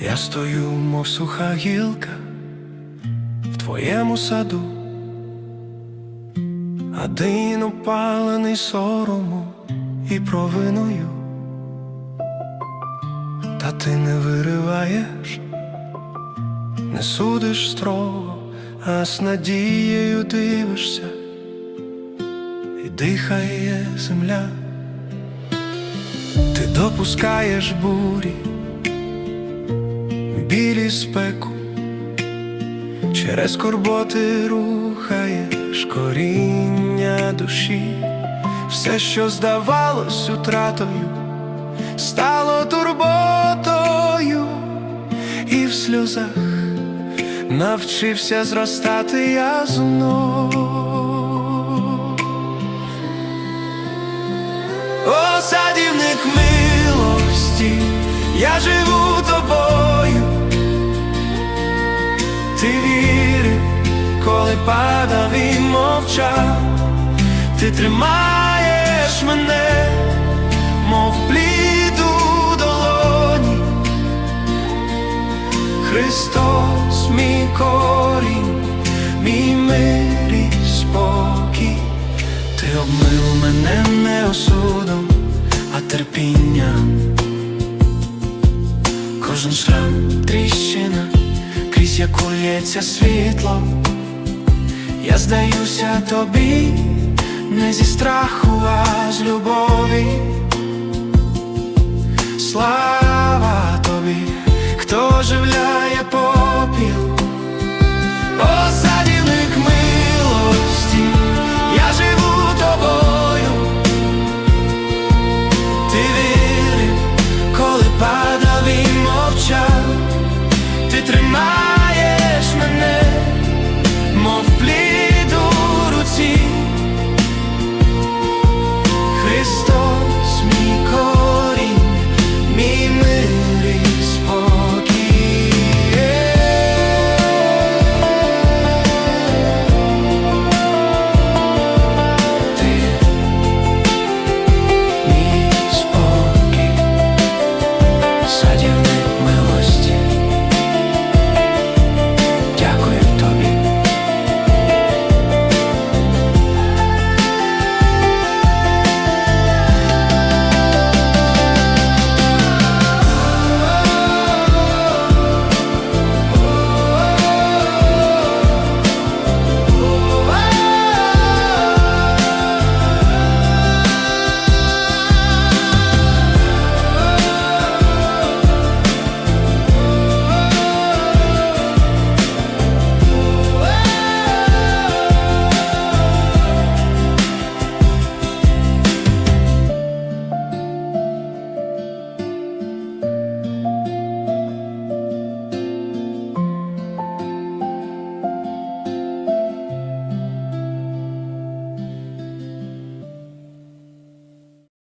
Я стою, мов суха гілка в твоєму саду, один опалений соромом і провиною, та ти не вириваєш, не судиш строго, а з надією дивишся, і дихає земля, ти допускаєш бурі білі спеку, через скорботи рухаєш коріння душі, все, що здавалось утратою, стало турботою, і в сльозах навчився зростати я знов. О, садівник милості, я живу тобою. І ти тримаєш мене, мов плід долоні. Христос, мій корінь, мій мир і спокій, ти обмив мене не осудом, а терпінням. Кожен шрам тріщина, крізь яку лється світло, здаюся тобі, не зі страху, а з любові. Слава тобі, хто оживляє попіл, О, садівник милості, я живу тобою, ти вірив, коли падав